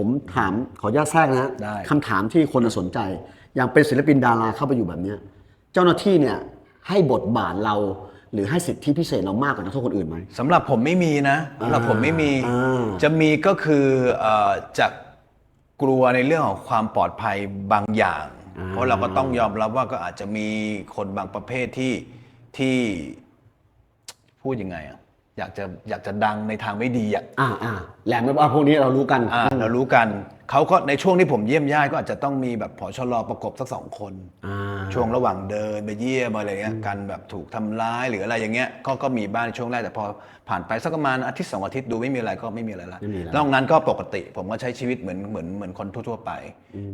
ผมถามขออนุญาตแทรกนะได้ คำถามที่คนสนใจ อย่างเป็นศิลปินดาราเข้าไปอยู่แบบเนี้ยเจ้าหน้าที่เนี่ยให้บทบาทเรา หรือให้สิทธิพิเศษเรามากกว่านักโทษคนอื่นไหม สำหรับผมไม่มีนะสำหรับผมไม่มีอ่า จะมีก็คือเอ่อจะกลัวในเรื่องของความปลอดภัยบางอย่าง เพราะเราก็ต้องยอมรับว่าก็อาจจะมีคนบางประเภทที่ที่พูดยังไงอะ อยากจะอยากจะดังในทางไม่ดีอะอ่าอ่าแหลมไม่ว่าพวกนี้เรารู้กันอ่าเรารู้กันเขาก็ในช่วงที่ผมเยี่ยมญาติก็อาจจะต้องมีแบบผอชลอประกบสักสองคนอ่าช่วงระหว่างเดินไปเยี่ยมอะไรเงี้ยกันแบบถูกทำร้ายหรืออะไรอย่างเงี้ยก็ก็มีบ้างในช่วงแรกแต่พอผ่านไปสักประมาณอาทิตย์สองอาทิตย์ดูไม่มีอะไรก็ไม่มีอะไรละไม่มีแล้วนอกนั้นก็ปกติ ผมก็ใช้ชีวิตเหมือนเหมือนเหมือนคนทั่วๆไป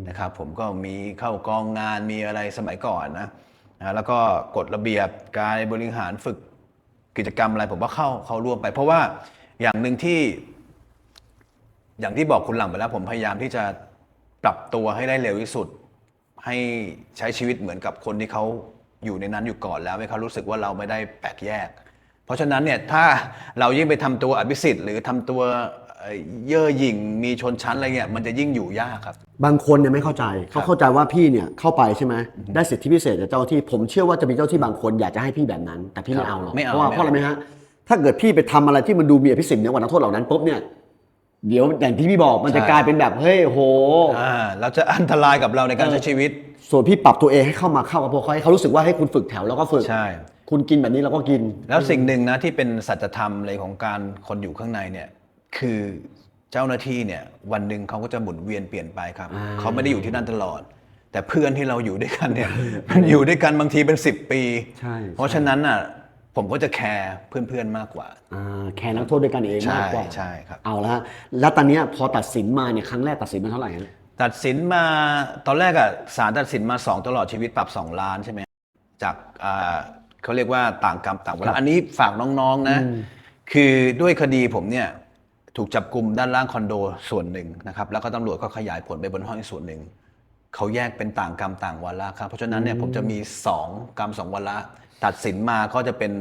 นะครับผมก็มีเข้ากองงานมีอะไรสมัยก่อนนะนะแล้วก็กฎระเบียบการบริหารฝึก กิจกรรมอะไรผมก็เข้าเข้าร่วมไป เพราะว่าอย่างหนึ่งที่ อย่างที่บอกคุณหลังไปแล้ว ผมพยายามที่จะปรับตัวให้ได้เร็วที่สุด ให้ใช้ชีวิตเหมือนกับคนที่เขาอยู่ในนั้นอยู่ก่อนแล้วให้เขารู้สึกว่าเราไม่ได้แปลกแยก เพราะฉะนั้นเนี่ยถ้าเรายิ่งไปทำตัวอภิสิทธิ์หรือทำตัว เย่อหยิ่งมีชนชั้นอะไรเงี้ยมันจะยิ่งอยู่ยากครับ บางคนเนี่ยไม่เข้าใจเขาเข้าใจว่าพี่เนี่ยเข้าไปใช่ไหมได้สิทธิพิเศษจากเจ้าที่ผมเชื่อว่าจะมีเจ้าที่บางคนอยากจะให้พี่แบบนั้น แต่พี่ไม่เอาหรอกไม่เอาเพราะว่าเพราะอะไรไหมฮะถ้าเกิดพี่ไปทำอะไรที่มันดูมีอภิสิทธิ์เหนือกว่านักโทษเหล่านั้นปุ๊บเนี่ยเดี๋ยวอย่างที่พี่บอกมันจะกลายเป็นแบบเฮ้ยโหอ่าเราจะอันตรายกับเราในการใช้ชีวิต ส่วนพี่ปรับตัวเองให้เข้ามาเข้ากับพวกเขาให้เขารู้สึกว่าให้คุณฝึกแถวแล้วก็ฝึกใช่คุณกินแบบนี้เราก็กิน แล้วสิ่งหนึ่งนะที่เป็นสัจธรรมเลยของการคนอยู่ข้างในเนี่ย คือเจ้าหน้าที่เนี่ยวันหนึ่งเขาก็จะหมุนเวียนเปลี่ยนไปครับอ่าเขาไม่ได้อยู่ที่นั่นตลอด แต่เพื่อนที่เราอยู่ด้วยกันเนี่ยมันอยู่ด้วยกันบางทีเป็น 10 ปีใช่เพราะฉะนั้นน่ะผมก็จะแคร์เพื่อนๆมากกว่าอ่าแค่นักโทษด้วยกันเองใช่มากกว่าใช่ครับเอาละฮะแล้วตอนเนี้ยพอตัดสินมาเนี่ยครั้งแรกตัดสินมาเท่าไหร่ฮะตัดสินมาตอนแรกอะศาลตัดสินมา 2 ตลอดชีวิตปรับ 2 ล้านใช่ไหมจากอ่าเขาเรียกว่าต่างกรรมต่างวาระอันนี้ฝากน้องๆนะ คือด้วยคดีผมเนี่ย ถูกจับกลุ่มด้านล่างคอนโดส่วนหนึ่งนะครับแล้วก็ตำรวจก็ขยายผลไปบนห้องอีกส่วนหนึ่งเขาแยกเป็นต่างกรรมต่างวาระครับเพราะฉะนั้นเนี่ยผมจะมี 2 กรรมสองวาระตัดสินมาก็จะเป็น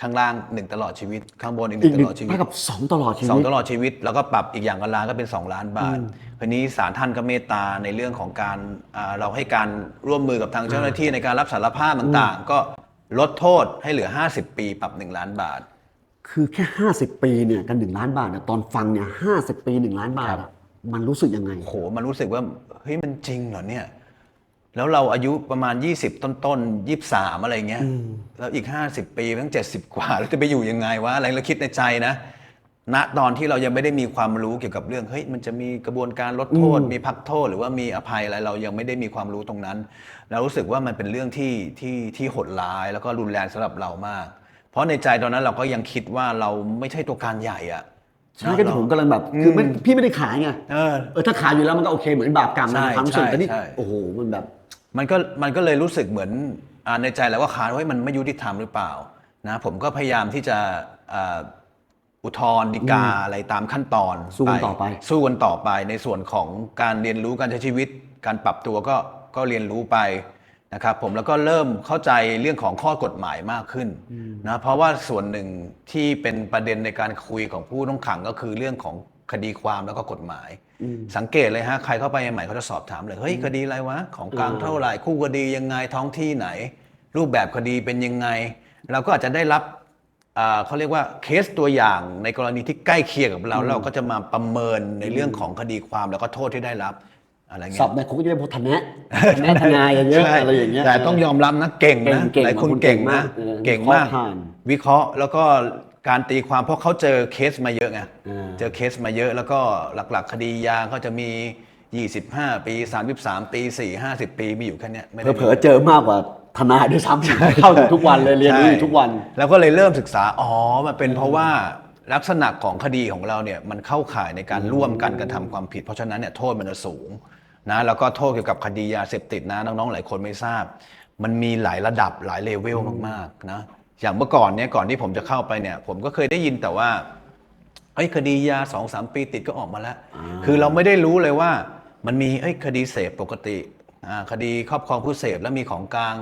ข้างล่างหนึ่งตลอดชีวิต ข้างบนอีกหอีนึ่กงตลอดชีวิตเท่ากับสองตลอดชีสองวิตตลอดชีวิต แล้วก็ปรับอีกอย่างละล้านก็เป็น 2 ล้านบาททีนี้ศาลท่านก็เมตตาในเรื่องของการอ่าเราให้การร่วมมือกับทางเจ้าหน้าที่ในการรับสารภาพต่างๆ ก็ลดโทษให้เหลือ 50 ปีปรับ 1 ล้านบาท คือแค่ 50 ปีเนี่ยกันหนึ่งล้านบาทเนี่ยตอนฟังเนี่ยห้ปีหนึ่งล้านบาทอะมันรู้สึกยังไง โหมันรู้สึกว่าเฮ้ยมันจริงเหรอเนี่ย แล้วเราอายุประมาณ 20 ต้นต้นๆ23อะไรเงี้ยแล้วอีก 50 ปีตั้ง 70 กว่าแล้วจะไปอยู่ยังไงวะอะไรเราคิดในใจนะณตอนที่เรายังไม่ได้มีความรู้เกี่ยวกับเรื่องเฮ้ยมันจะมีกระบวนการลดโทษ มีพักโทษ หรือว่ามีอภัยอะไรเรายังไม่ได้มีความรู้ตรงนั้น เรารู้สึกว่ามันเป็นเรื่องที่ที่ที่โหดร้าย แล้วก็รุนแรงสำหรับเรามากเพ ราะในใจตอนนั้นเราก็ยังคิดว่าเราไม่ใช่ตัวการใหญ่อะใช่ก็ที่ผมกำลังแบบคือไม่พี่ไม่ได้ขายไงเออเออถ้าขายอยู่แล้วมันก็โอเคเหมือนบาปกรรมใช่นะความรู้สึกใช่แต่นี่ใช่โอ้โหมันแบบ มันก็มันก็เลยรู้สึกเหมือนอาในใจแล้วว่าค้านว่าเฮ้ยมันไม่ยุติธรรมหรือเปล่านะผมก็พยายามที่จะอ่าอุทธรณ์ฎีกาอะไรตามขั้นตอนสู้กันต่อไป สู้กันต่อไปในส่วนของการเรียนรู้การใช้ชีวิต การปรับตัวก็ก็เรียนรู้ไป นะครับผมแล้วก็เริ่มเข้าใจเรื่องของข้อกฎหมายมากขึ้นนะเพราะว่าส่วนหนึ่งที่เป็นประเด็นในการคุยของผู้ต้องขังก็คือเรื่องของคดีความแล้วก็กฎหมาย สังเกตเลยฮะใครเข้าไปใหม่เขาจะสอบถามเลยเฮ้ยคดีอะไรวะของกลางเท่าไหร่คู่คดียังไงท้องที่ไหน รูปแบบคดีเป็นยังไง เราก็อาจจะได้รับอ่าเขาเรียกว่าเคสตัวอย่างในกรณีที่ใกล้เคียงกับเราเราก็จะมาประเมินในเรื่องของคดีความแล้วก็โทษที่ได้รับ อะไรสอเงี้บยในคุกก็จะเป็นพวกทนายทนายทนายอย่างเงี้ยใช่อะไรอย่างเงี้ยแต่ต้องยอมรับนะเก่งนะเก่งๆหลายคนบางคนเก่งเก่งมามากกเออเก่งมากวิเคราะห์ผ่านวิเคราะห์แล้วก็การตีความเพราะเขาเจอเคสมาเยอะไงอ่าเจอเคสมาเยอะแล้วก็หลัก ๆ คดียาก็จะมี 25 ปี 33 ปี 4 50 ปีมีอยู่แค่เนี้ยไม่ได้เผลอๆเจอมากกว่าทนายด้วยซ้ำเข้าถึงทุกวันเลยเรียนรู้อยู่ทุกวัน แล้วก็เลยเริ่มศึกษาอ๋อมันเป็นเพราะว่าลักษณะของคดีของเราเนี่ยมันเข้าข่ายในการร่วมกันกระทำความผิด เพราะฉะนั้นเนี่ยโทษมันจะสูง นะแล้วก็โทษเกี่ยวกับคดียาเสพติดนะน้องๆหลายคนไม่ทราบ มันมีหลายระดับหลายเลเวลมากๆนะอย่างเมื่อก่อนเนี่ยก่อนที่ผมจะเข้าไปเนี่ย ผมก็เคยได้ยินแต่ว่าเอ้ยคดียาสองสามปีติดก็ออกมาแล้ว คือเราไม่ได้รู้เลยว่ามันมีเอ้ยคดีเสพปกติอ่าคดีครอบครองผู้เสพแล้วมีของกลาง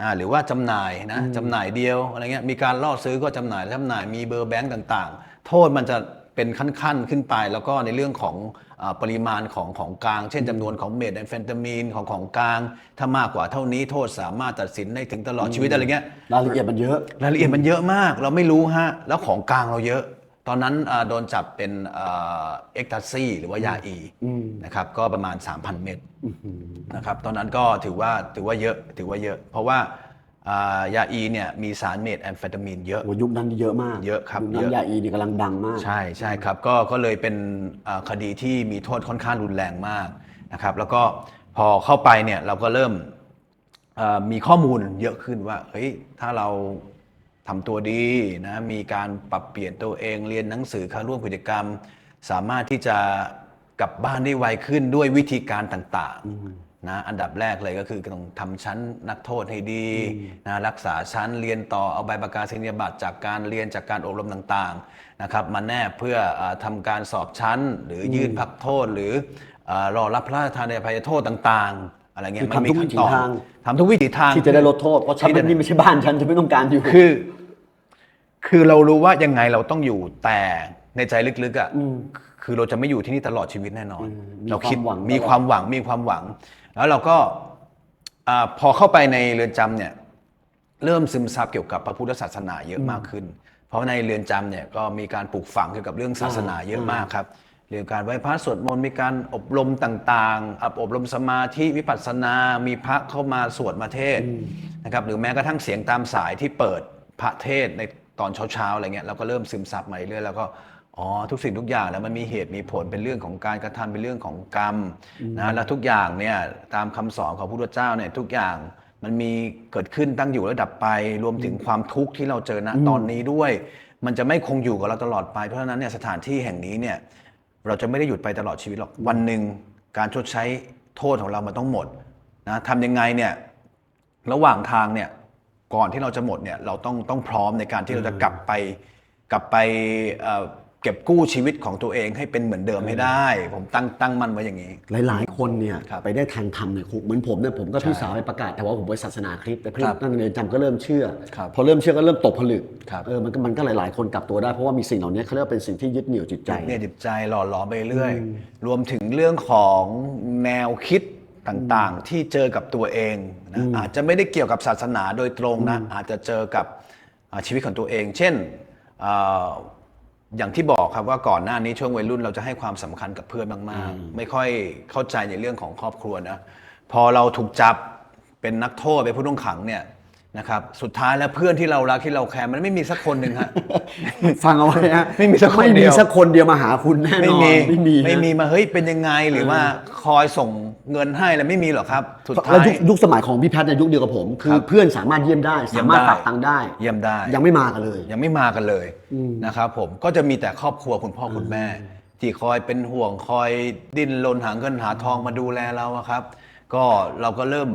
อ่าหรือว่าจำหน่ายนะจำหน่ายเดียวอะไรเงี้ยมีการล่อซื้อก็จำหน่ายจำหน่ายมีเบอร์แบงก์ต่าง ๆ โทษมันจะ เป็นขั้นๆ ขึ้นไป แล้วก็ในเรื่องของอาปริมาณของของกลาง เช่นจำนวนของเมทแอมเฟตามีนของของกลาง ถ้ามากกว่าเท่านี้โทษสามารถตัดสินได้ถึงตลอดชีวิตอะไรเงี้ยรายละเอียดมันเยอะรายละเอียดมันเยอะมาก เราไม่รู้ฮะแล้วของกลางเราเยอะ ตอนนั้นอ่าโดนจับเป็นเอ็กตัสซี่หรือว่ายาอีนะครับก็ประมาณ 3,000 เม็ดนะครับตอนนั้นก็ถือว่าถือว่าเยอะถือว่าเยอะ เพราะว่าอ่า ยาอีเนี่ยมีสารเมทแอมเฟตามีนเยอะ โอ้ยุคนั้นนี่เยอะมากเยอะครับยุคนั้เยนอะยาอีนี่กำลังดังมาก ใช่ใช่ครับก็ก็เลยเป็นอ่าคดีที่มีโทษค่อนข้างรุนแรงมากนะครับ แล้วก็พอเข้าไปเนี่ยเราก็เริ่มเอ่อมีข้อมูลเยอะขึ้นว่าเฮ้ยถ้าเราทำตัวดีนะมีการปรับเปลี่ยนตัวเองเรียนหนังสือเข้าร่วมกิจกรรม สามารถที่จะกลับบ้านได้ไวขึ้นด้วยวิธีการต่างๆ นะอันดับแรกเลยก็คือต้องทำชั้นนักโทษให้ดีนะรักษาชั้นเรียนต่อเอาใบประกาศนียบัตรจากการเรียนจากการอบรมต่างๆนะครับมาแนบเพื่ออาทำการสอบชั้น หรือยื่นพักโทษ หรืออารอรับพระราชทานอภัยโทษต่างๆ อะไรเงี้ยคือมันมีทำทุกขั้นวิถีตอนทาง ทำทุกวิถีทาง ที่จะได้ลดโทษ เพราะฉันที่จะ นี่ไม่ใช่บ้านฉันฉันไม่ต้องการอยู่ คือ คือเรารู้ว่ายังไงเราต้องอยู่แต่ในใจลึกๆอะคือเราจะไม่อยู่ที่นี่ตลอดชีวิตแน่นอนมีเราคิดความหวังมีความหวังมีความหวัง แล้วเราก็อาพอเข้าไปในเรือนจำเนี่ยเริ่มซึมซับเกี่ยวกับพระพุทธศาสนาเยอะมากขึ้น เพราะในเรือนจำเนี่ยก็มีการปลูกฝังเกี่ยวกับเรื่องศาสนาเยอะมากครับเรื่องการไหว้พระสวดมนต์มีการอบรมต่างๆอบอบรมสมาธิวิปัสสนา มีพระเข้ามาสวดมาเทศน์นะครับหรือแม้กระทั่งเสียงตามสายที่เปิดพระเทศน์ในตอนเช้าๆอะไรเงี้ยเราก็เริ่มซึมซับมาเรื่อยๆแล้วก็ อ๋อทุกสิ่งทุกอย่างแล้วมันมีเหตุมีผลเป็นเรื่องของการกระทำเป็นเรื่องของกรรมนะแล้วทุกอย่างเนี่ยตามคำสอนของพระพุทธเจ้าเนี่ยทุกอย่างมันมีเกิดขึ้นตั้งอยู่แล้วดับไป รวมถึงความทุกข์ที่เราเจอณตอนนี้ด้วย มันจะไม่คงอยู่กับเราตลอดไปเพราะฉะนั้นเนี่ยสถานที่แห่งนี้เนี่ยเราจะไม่ได้หยุดไปตลอดชีวิตหรอกวันหนึ่งการชดใช้โทษของเรามันต้องหมดนะทำยังไงเนี่ยระหว่างทางเนี่ยก่อนที่เราจะหมดเนี่ยเราต้องต้องพร้อมในการที่เราจะกลับไปกลับไป เอ่อเก็บกู้ชีวิตของตัวเองให้เป็นเหมือนเดิมให้ได้ ผมตั้งตั้งมั่นไว้อย่างนี้ หลาย ๆ คนเนี่ยครับ ไปได้ทางธรรมในคุกเหมือนผมเนี่ยผมก็ใช่พี่สาวไปประกาศแต่ว่าผมเป็นศาสนาคริสต์แต่พี่ครับตั้งในเรือนจำก็เริ่มเชื่อ ครับพอเริ่มเชื่อก็เริ่มตกผลึกครับ เออมันก็มันก็หลาย ๆ คนกลับตัวได้เพราะว่ามีสิ่งเหล่านี้เขาเรียกว่าเป็นสิ่งที่ยึดเหนี่ยวจิตใจ เนี่ยจิตใจหล่อหลอมไปเรื่อย รวมถึงเรื่องของแนวคิดต่างๆ ที่เจอกับตัวเองนะอาจจะไม่ได้เกี่ยวกับศาสนาโดยตรงนะอาจจะเจอกับอ่าชีวิตของตัวเอง เช่นอ่า อย่างที่บอกครับว่าก่อนหน้านี้ช่วงวัยรุ่นเราจะให้ความสำคัญกับเพื่อนมากๆ ไม่ค่อยเข้าใจในเรื่องของครอบครัวนะ พอเราถูกจับเป็นนักโทษเป็นผู้ต้องขังเนี่ย นะครับสุดท้ายแล้วเพื่อนที่เรารักที่เราแคร์มันไม่มีสักคนหนึ่งฮะ ฟังเอาไว้ฮะไม่มีสักคนไม่เดีมียวสักคนเดียวมาหาคุณแน่นไม่อนมีไม่มีไม่มีนะมาเฮ้ยเป็นยังไงหรือว่าคอยส่งเงินให้แล้วไม่มีหรอกครับสุดแล้วท้ายยุคยุคสมัยของพี่แพทย์ในยยุคเดียวกับผม คืคอรับเพื่อนสามารถเยี่ยมได้เยี่ยสามมารถได้ฝากตังค์ได้ เยี่ยมได้ ยังไม่มากันเลย ยังไม่มากันเลยนะครับผมก็จะมีแต่ครอบครัวคุณพ่อคุณแม่ ที่คอยเป็นห่วงคอยดิ้นรนหาเงินหาทองมาดูแลเราอะครับ ก็เราก็เริ่ม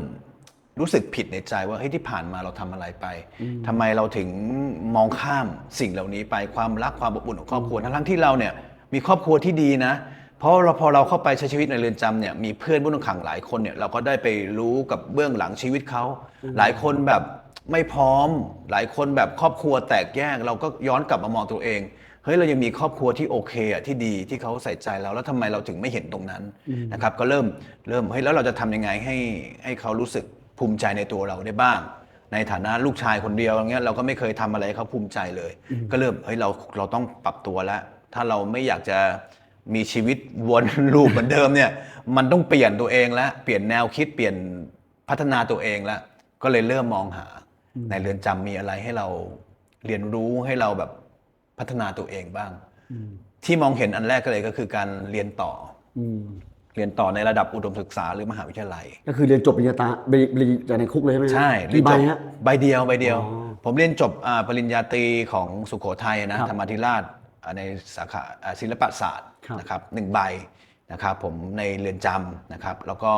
รู้สึกผิดในใจว่าเฮ้ยที่ผ่านมาเราทำอะไรไปทำไมเราถึงมองข้ามสิ่งเหล่านี้ไปความรักความอบอุ่นของครอบครัวทั้งๆที่เราเนี่ยมีครอบครัวที่ดีนะ เพราะเราพอเราเข้าไปใช้ชีวิตในเรือนจำเนี่ยมีเพื่อนผู้ต้องขังหลายคนเนี่ยเราก็ได้ไปรู้กับเบื้องหลังชีวิตเขาหลายคนแบบไม่พร้อม หลายคนแบบครอบครัวแตกแยก เราก็ย้อนกลับมามองตัวเองเฮ้ยเรายังมีครอบครัวที่โอเคอะที่ดีที่เขาใส่ใจเราแล้วทำไมเราถึงไม่เห็นตรงนั้นนะครับ ก็เริ่มเริ่มเฮ้ยแล้วเราจะทำยังไงให้ให้เขารู้สึก ภูมิใจในตัวเราได้บ้าง ในฐานะลูกชายคนเดียวอย่างเงี้ยเราก็ไม่เคยทำอะไรให้เขาภูมิใจเลย ก็เริ่มเฮ้ยเราเราต้องปรับตัวแล้ว ถ้าเราไม่อยากจะมีชีวิตวนลูปเหมือนเดิมเนี่ย มันต้องเปลี่ยนตัวเองแล้วเปลี่ยนแนวคิดเปลี่ยนพัฒนาตัวเองแล้วก็เลยเริ่มมองหา ในเรือนจำมีอะไรให้เราเรียนรู้ให้เราแบบพัฒนาตัวเองบ้างที่มองเห็นอันแรกก็เลยก็คือการเรียนต่ออ เรียนต่อในระดับอุดมศึกษาหรือมหาวิทยาลัย ก็คือเรียนจบปริญญาตาปริปริญญาในคุกเลยใช่ไหมฮะใช่กี่ใบเรียนจฮะ ใบเดียวใบเดียว อ๋อผมเรียนจบอ่าปริญญาตรีของสุโขทัยนะ ครับธรรมาธิราชอ่าในสาขาอ่าศิลปศาสตร์ครับ นะครับหนึ่งใบนะครับผมในเรือนจำนะครับ แล้วก็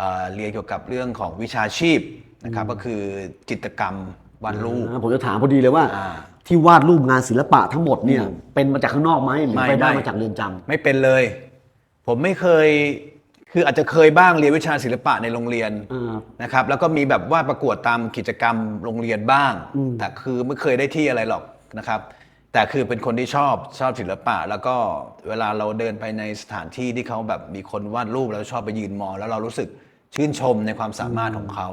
อ่าเรียนเกี่ยวกับเรื่องของวิชาชีพนะครับก็คือจิตรกรรมวาดรูป อ่าผมจะถามพอดีเลยว่า อ่าที่วาดรูปงานศิลปะทั้งหมดเนี่ย เป็นมาจากข้างนอกไหมหรือไม่ไปได้ไม่ มาจากเรือนจำ ไม่เป็นเลย ผมไม่เคยคืออาจจะเคยบ้างเรียนวิชาศิลปะในโรงเรียนอ่า นะครับ แล้วก็มีแบบวาดประกวดตามกิจกรรมโรงเรียนบ้างแต่คือไม่เคยได้ที่อะไรหรอกนะครับแแต่คือเป็นคนที่ชอบชอบศิลปะ แล้วก็เวลาเราเดินไปในสถานที่ที่เขาแบบมีคนวาดรูปแล้วชอบไปยืนมองแล้วเรารู้สึกชื่นชมในความสามารถของเขา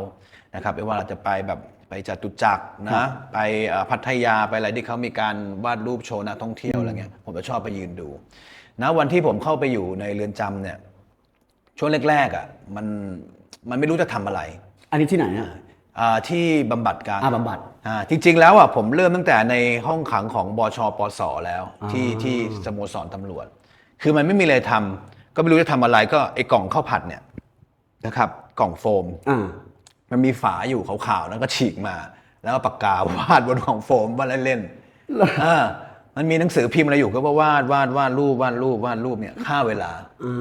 นะครับไม่ว่าเราจะไปแบบไปจตุจักรนะ ไปเอ่อพัทยาไปอะไรที่เขามีการวาดรูปโชว์นักท่องเที่ยวอะไรเงี้ยผมจะชอบไปยืนดู นะวันที่ผมเข้าไปอยู่ในเรือนจำเนี่ยช่วงแรกๆอะมันมันไม่รู้จะทำอะไรอันนี้ที่ไหนอะอ่าที่บำบัดการอ่าบำบัด อ่าจริงๆแล้วอะผมเริ่มตั้งแต่ในห้องขังของบชปสแล้วที่ที่สโมสรตำรวจ คือมันไม่มีอะไรทำก็ไม่รู้จะทำอะไรก็ไอ้กล่องข้าวผัดเนี่ยนะครับ กล่องโฟม อ่า มันมีฝาอยู่ขาวๆแล้วก็ฉีกมา แล้วก็ปากกาวาดบนของโฟมว่าเล่นๆเออ มันมีหนังสือพิมพ์อะไรอยู่ก็ว่าวาดวาดวาดรูปวาดรูปวาดรูปเนี่ยฆ่าเวลา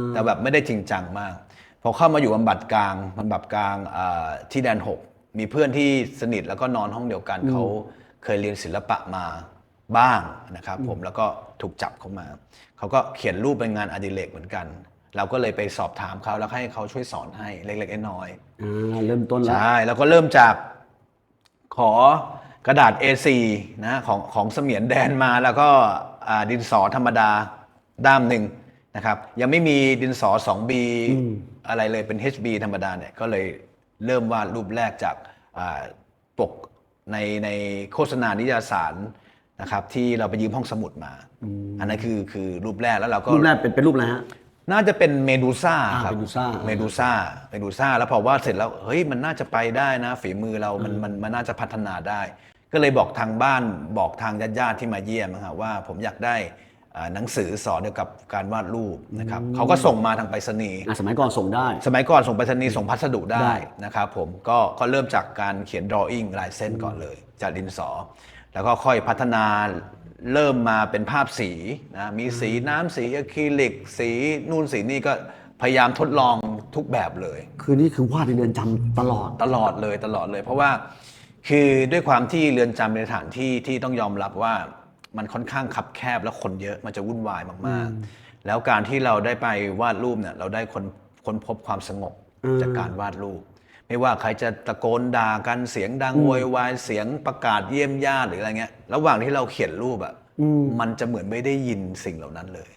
แต่แบบไม่ได้จริงจังมาก พอเข้ามาอยู่บำบัดกลางบำบัดกลางอ่าที่แดนหกมีเพื่อนที่สนิทแล้วก็นอนห้องเดียวกันเขาเคยเรียนศิลปะมาบ้างนะครับ ผมแล้วก็ถูกจับเข้ามา เขาก็เขียนรูปเป็นงานอดิเรกเหมือนกัน เราก็เลยไปสอบถามเขาแล้วให้เขาช่วยสอนให้เล็กๆน้อยๆอ่าเริ่มต้นแล้วใช่แล้วก็เริ่มจากขอ กระดาษ A4 นะของของเสมียนแดนมาแล้วก็อ่าดินสอธรรมดาด้ามหนึ่งนะครับ ยังไม่มีดินสอ 2B อะไรเลยเป็น HB ธรรมดาเนี่ยก็เลยเริ่มวาดรูปแรกจากอ่าปกในในโฆษณานิยายสารนะครับที่เราไปยืมห้องสมุดมา อันนั้นคือคือรูปแรกแล้วเราก็รูปแรกเป็นเป็นรูปอะไรฮะน่าจะเป็นเมดูซ่าอ่าครับเมดูซ่าเมดูซ่าเมดูซ่าแล้วพอวาดเสร็จแล้วเฮ้ยมันน่าจะไปได้นะฝีมือเรามันมันมันน่าจะพัฒนาได้ ก็เลยบอกทางบ้านบอกทางญาติๆที่มาเยี่ยมนะครับว่าผมอยากได้อ่าหนังสือสอนเกี่ยวกับการวาดรูปนะครับเขาก็ส่งมาทางไปรษณีย์ อ่าสมัยก่อนส่งได้ สมัยก่อนส่งไปรษณีย์ส่งพัสดุได้ได้ นะครับผมก็ก็เริ่มจากการเขียน drawing ลายเส้นก่อนเลย จากดินสอ แล้วก็ค่อยพัฒนาเริ่มมาเป็นภาพสีนะมีสีน้ำสีอะคริลิก สีนู่นสีนี่ก็พยายามทดลองทุกแบบเลย คือนี่คือวาดในเรือนจำตลอด ตลอดเลยตลอดเลย เพราะว่า คือด้วยความที่เรือนจำเป็นสถานที่ที่ต้องยอมรับว่ามันค่อนข้างคับแคบแล้วคนเยอะมันจะวุ่นวายมากๆ แล้วการที่เราได้ไปวาดรูปเนี่ยเราได้คนค้นพบความสงบจากการวาดรูป ไม่ว่าใครจะตะโกนด่ากันเสียงดังโวยวายเสียงประกาศเยี่ยมญาติหรืออะไรเงี้ยระหว่างที่เราเขียนรูปอะมันจะเหมือนไม่ได้ยินสิ่งเหล่านั้นเลย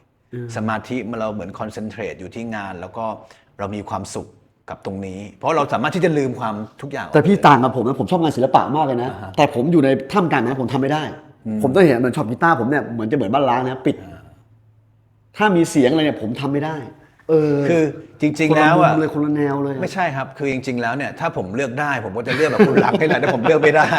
สมาธิมันเราเหมือนคอนเซนเทรตอยู่ที่งาน แล้วก็เรามีความสุข กับตรงนี้ เพราะเราสามารถที่จะลืมความทุกอย่างออกแต่พี่เลยต่างกับผมนะผมชอบงานศิลปะมากเลยนะแต่ผมอยู่ในถ้ำกลางนะผมทำไม่ได้ผมต้องเห็นเหมือนชอบกีตาร์ผมเนี่ยเหมือนจะเหมือนบ้านล้างนะปิด ถ้ามีเสียงอะไรเนี่ยผมทำไม่ได้ เออคือจริง ๆ แล้วอะ คนละมุมเลยคนละแนวเลยอะ ไม่ใช่ครับ คือจริง ๆ แล้วเนี่ย ถ้าผมเลือกได้ ผมก็จะเลือกแบบคุณหลักให้แหละแต่ผมเลือกไม่ได้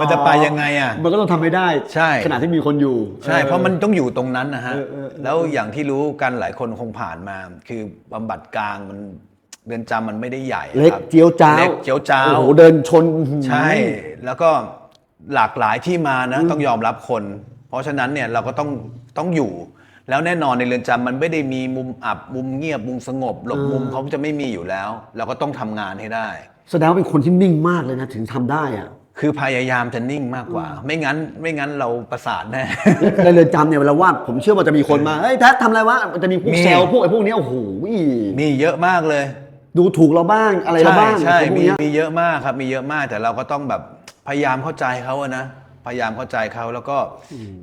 มันจะไปยังไงอะ มันก็ต้องทำไม่ได้ใช่ ขณะที่มีคนอยู่ใช่เพราะมันต้องอยู่ตรงนั้นนะฮะ เออเออเออ แล้วอย่างที่รู้กันหลายคนคงผ่านมา คือบำบัดกลางมัน เรือนจำมันไม่ได้ใหญ่เล็กครับเจียวจ้าวเล็กเจียวจ้าวโอ้โหเดินชน ใช่แล้วก็หลากหลายที่มานะต้องยอมรับคน เพราะฉะนั้นเนี่ยเราก็ต้องต้องอยู่ แล้วแน่นอนในเรือนจำมันไม่ได้มีมุมอับมุมเงียบมุมสงบหลบมุมเขาจะไม่มีอยู่แล้ว เราก็ต้องทำงานให้ได้ แสดงว่าเป็นคนที่นิ่งมากเลยนะ ถึงทำได้อะ คือพยายามจะนิ่งมากกว่า ไม่งั้นไม่งั้นเราประสาทแน่ ในเรือนจำเนี่ยเวลาวาดผมเชื่อว่าจะมีคนมาเฮ้ยแท็ททำอะไรวะมันจะมีพวกมีแซวพวกไอ้พวกเนี้ยโอ้โห มีเยอะมากเลย ดูถูกเราบ้างอะไรเราใช่บ้างใช่พวกมีเนี้ย มีเยอะมากครับมีเยอะมากแต่เราก็ต้องแบบพยายามเข้าใจเขาอะนะพยายามเข้าใจเขาแล้วก็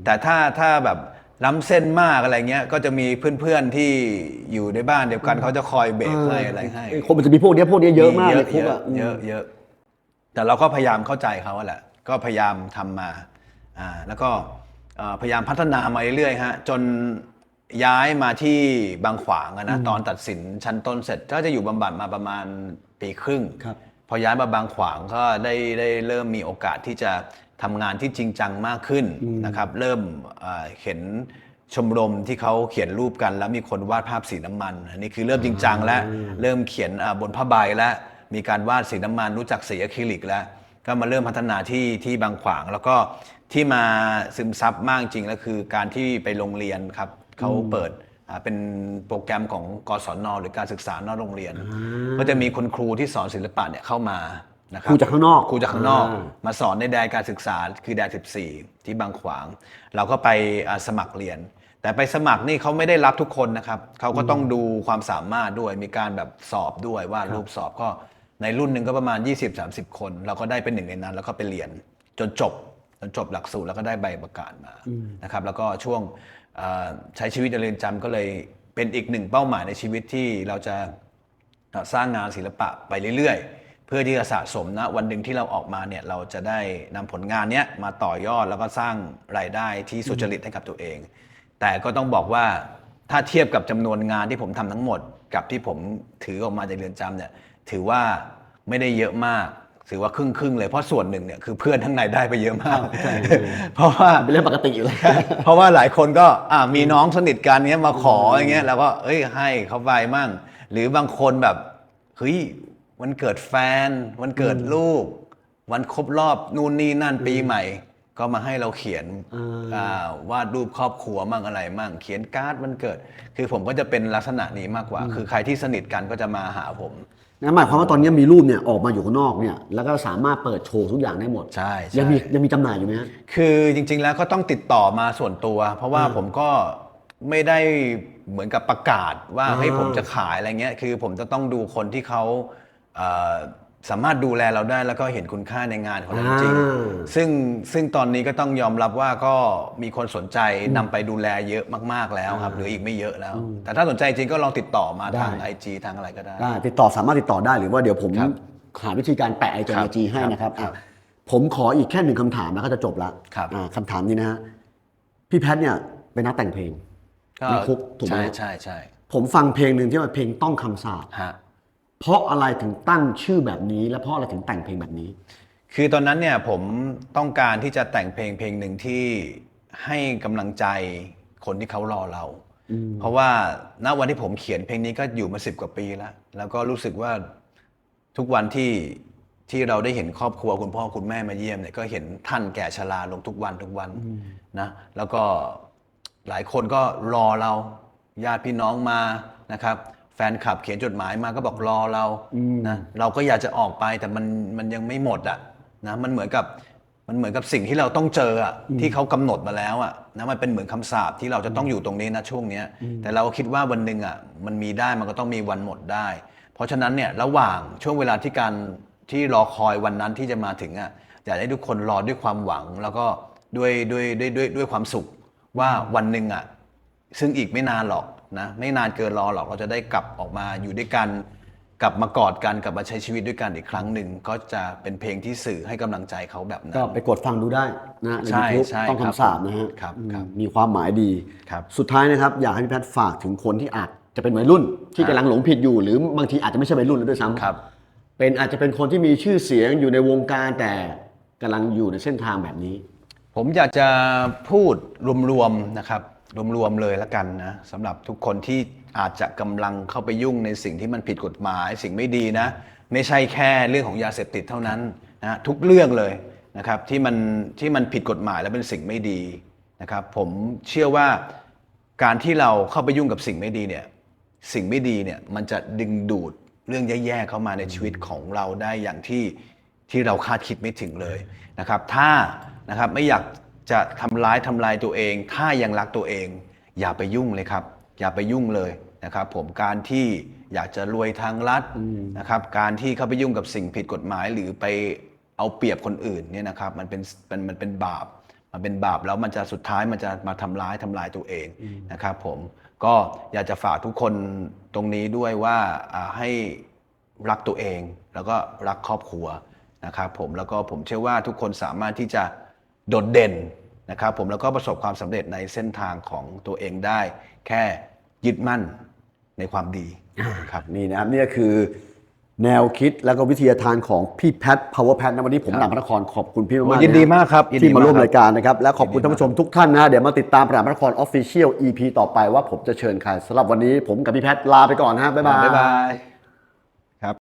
แต่ถ้าถ้าแบบล้ำเส้นมากอะไรเงี้ยก็จะมีเพื่อนๆที่อยู่ในบ้านเดียวกันเขาจะคอยเบรกให้อะไรให้เคนมันจะมีพวกเนี้ยพวกเนี้ยเยอะมากเยเลอะยคุกเยอะอะเยอะเยอะ แต่เราก็พยายามเข้าใจเขาอะแหละ ก็พยายามทำมา อ่า แล้วก็เอ่อพยายามพัฒนามาเรื่อยๆฮะ จน ย้ายมาที่บางขวางอะนะตอนตัดสินชั้นต้นเสร็จก็จะอยู่บำบัดมาประมาณปีครึ่ง ครับ พอย้ายมาบางขวางก็ได้ได้เริ่มมีโอกาสที่จะทำงานที่จริงจังมากขึ้นนะครับ เริ่มเอ่อเห็นชมรมที่เขาเขียนรูปกัน แล้วมีคนวาดภาพสีน้ำมันอันนี้คือเริ่มจริงจังแล้วเริ่มเขียนอ่าบนผ้าใบแล้วมีการวาดสีน้ำมันรู้จักสีอะคริลิกแล้ว ก็มาเริ่มพัฒนาที่ที่บางขวาง แล้วก็ที่มาซึมซับมากจริงแล้วคือการที่ไปโรงเรียนครับ เขาเปิดอ่าเป็นโปรแกรมของกศนหรือการศึกษานอกโรงเรียน ก็จะมีคุณครูที่สอนศิลปะเนี่ยเข้ามานะครัครูจากข้างนอกครูจากข้างนอกอ่ามาสอนในแดนการศึกษาคือแดน14 ที่บางขวาง เราก็ไปอ่าสมัครเรียน แต่ไปสมัครนี่เขาไม่ได้รับทุกคนนะครับเขาก็ต้องดูความสามารถด้วยมีการแบบสอบด้วยว่ารูปสอบก็ในรุ่นหนึ่งก็ประมาณ 20-30 คน เราก็ได้เป็นหนึ่งในนั้น แล้วก็ไปเรียนจนจบจนจบหลักสูตรแล้วก็ได้ใบประกาศมานะครับแล้วก็ช่วงเอ่อ ใช้ชีวิตในเรือนจำก็เลยเป็นอีกหนึ่งเป้าหมายในชีวิตที่เราจะสร้างงานศิลปะไปเรื่อยๆ เพื่อที่จะสะสมนะวันหนึ่งที่เราออกมาเนี่ยเราจะได้นำผลงานเนี้ยมาต่อยอดแล้วก็สร้างรายได้ที่สุจริตให้กับตัวเอง แต่ก็ต้องบอกว่าถ้าเทียบกับจำนวนงานที่ผมทำทั้งหมด กับที่ผมถือออกมาจากเรือนจำเนี่ยถือว่าไม่ได้เยอะมาก ถือว่าครึ่งครึ่งๆเลยเพราะส่วนหนึ่งเนี่ยคือเพื่อนทั้างในได้ไปเยอะมาก เพราะว่าเป็นเรื่องปกติอยู่แล้วเพราะว่าหลายคนก็อ่ามีน้องสนิทกันเนี้ยมาขออย่างเงี้ยเราก็เอ้ยให้เขาไปมั่ง หรือบางคนแบบเฮ้ยวันเกิดแฟน วันเกิดลูก วันครบรอบนู่นนี่นั่นปีใหม่ ก็มาให้เราเขียนอ่าวาดรูปครอบครัวมั่งอะไรมั่ง เขียนการ์ดวันเกิด คือผมก็จะเป็นลักษณะนี้มากกว่า คือใครที่สนิทกันก็จะมาหาผม นะหมายความว่าตอนนี้มีรูปเนี่ยออกมาอยู่ข้างนอกเนี่ยแล้วก็สามารถเปิดโชว์ทุกอย่างได้หมดใช่ใช่ยังมียังมีจำหน่ายอยู่ไหมฮะ คือจริงๆแล้วก็ต้องติดต่อมาส่วนตัว เพราะว่าผมก็ไม่ได้เหมือนกับประกาศว่าอ่า เฮ้ยผมจะขายอะไรเงี้ยคือผมจะต้องดูคนที่เขาเอ่อ สามารถดูแลเราได้แล้วก็เห็นคุณค่าในงานของเราจริงอ่า ซึ่งซึ่งตอนนี้ก็ต้องยอมรับว่าก็มีคนสนใจนำไปดูแลเยอะมาก ๆแล้วครับเหลืออีกไม่เยอะแล้ว แต่ถ้าสนใจจริงก็ลองติดต่อมาทาง ได้ IG ทางอะไรก็ได้ ได้ติดต่อสามารถติดต่อได้หรือว่าเดี๋ยวผมครับหาวิธีการแปะไอจครัอบจีให้นะครับครัอะบผมขออีกแค่หนึ่งคำถามแล้วก็จะจบละครับ อ่าคำถามนี้นะฮะพี่แพทเนี่ยเป็นนักแต่งเพลงก็ในคุกถูกไหม ใช่ใช่ใช่ผมฟังเพลงหนึ่งที่ว่าเพลงต้องคำสาปฮะ เพราะอะไรถึงตั้งชื่อแบบนี้ และเพราะอะไรถึงแต่งเพลงแบบนี้ คือตอนนั้นเนี่ยผมต้องการที่จะแต่งเพลงเพลงหนึ่งที่ให้กำลังใจคนที่เขารอเรา เพราะว่าณวันที่ผมเขียนเพลงนี้ก็อยู่มาสิบกว่าปีแล้ว แล้วก็รู้สึกว่าทุกวันที่ที่เราได้เห็นครอบครัวคุณพ่อคุณแม่มาเยี่ยมเนี่ยก็เห็นท่านแก่ชราลงทุกวันทุกวันนะแล้วก็หลายคนก็รอเราญาติพี่น้องมานะครับ แฟนคลับเขียนจดหมายมาก็บอกรอเรานะเราก็อยากจะออกไปแต่มันมันยังไม่หมดอะนะมันเหมือนกับมันเหมือนกับสิ่งที่เราต้องเจออะที่เขากำหนดมาแล้วอะนะมันเป็นเหมือนคำสาปที่เราจะต้องอยู่ตรงนี้นะช่วงเนี้ยแต่เราก็คิดว่าวันหนึ่งอะมันมีได้มันก็ต้องมีวันหมดได้ เพราะฉะนั้นเนี่ยระหว่างช่วงเวลาที่การที่รอคอยวันนั้นที่จะมาถึงอะอยากให้ทุกคนรอด้วยความหวังแล้วก็ด้วยด้วยด้วยด้วยด้วยความสุขว่าวันหนึ่งอะซึ่งอีกไม่นานหรอก นะไม่นานเกินรอหรอกเราจะได้กลับออกมาอยู่ด้วยกัน กลับมากอดกันกลับมาใช้ชีวิตด้วยกันอีกครั้งหนึ่งก็จะเป็นเพลงที่สื่อให้กำลังใจเขาแบบนั้ก็นไปกดฟังดูได้นะในใช่ยูทูบใช่ต้องครับคำสาปนะฮะครับอืมครับมีความหมายดี ครับสุดท้ายนะครับอยากให้พี่แพทย์ฝากถึงคนที่อาจจะเป็นวัยรุ่น ที่กำลังหลงผิดอยู่ หรือบางทีอาจจะไม่ใช่วัยรุ่นแล้วด้วยซ้ำครับ เป็นอาจจะเป็นคนที่มีชื่อเสียงอยู่ในวงการแต่กำลังอยู่ในเส้นทางแบบนี้ ผมอยากจะพูดรวมๆนะครับ รวมๆเลยละกันนะสำหรับทุกคนที่อาจจะกำลังเข้าไปยุ่งในสิ่งที่มันผิดกฎหมาย สิ่งไม่ดีนะ ไม่ใช่แค่เรื่องของยาเสพติดเท่านั้นนะทุกเรื่องเลยนะครับที่มันที่มันผิดกฎหมายและเป็นสิ่งไม่ดีนะครับผมเชื่อว่าการที่เราเข้าไปยุ่งกับสิ่งไม่ดีเนี่ยสิ่งไม่ดีเนี่ยมันจะดึงดูดเรื่องแย่ๆเข้ามาในชีวิตของเราได้อย่างที่ที่เราคาดคิดไม่ถึงเลยนะครับ ถ้านะครับไม่อยาก จะทำร้ายทำลายตัวเอง ถ้ายังรักตัวเอง อย่าไปยุ่งเลยครับ อย่าไปยุ่งเลยนะครับ ผมการที่อยากจะรวยทางลัดนะครับ การที่เข้าไปยุ่งกับสิ่งผิดกฎหมาย หรือไปเอาเปรียบคนอื่นเนี่ยนะครับมันเป็นมันมันเป็นบาป มันเป็นบาปแล้วมันจะสุดท้ายมันจะมาทำร้ายทำลายตัวเองนะครับ ผมก็อยากจะฝากทุกคนตรงนี้ด้วยว่าอ่าให้รักตัวเอง แล้วก็รักครอบครัวนะครับผมแล้วก็ผมเชื่อว่าทุกคนสามารถที่จะโดดเด่น นะครับผมแล้วก็ประสบความสำเร็จในเส้นทางของตัวเองได้ แค่ยึดมั่นในความดีครับนี่นะครับนี่ก็คือแนวคิดแล้วก็วิทยาทานของพี่แพท power แพทนะวันนี้ผมหลังพระนครขอบคุณพี่มากๆโอ้นะยินดีมากครับยินดีที่มาร่วมมากครับรายการนะครับ และขอบคุณยินดีท่านผู้ชมทุกท่านนะเดี๋ยวมาติดตามประดามพระนคร Official EP ต่อไปว่าผมจะเชิญใครสำหรับวันนี้ผมกับพี่แพทลาไปก่อนนะฮะบ๊ายบายบ๊ายบาย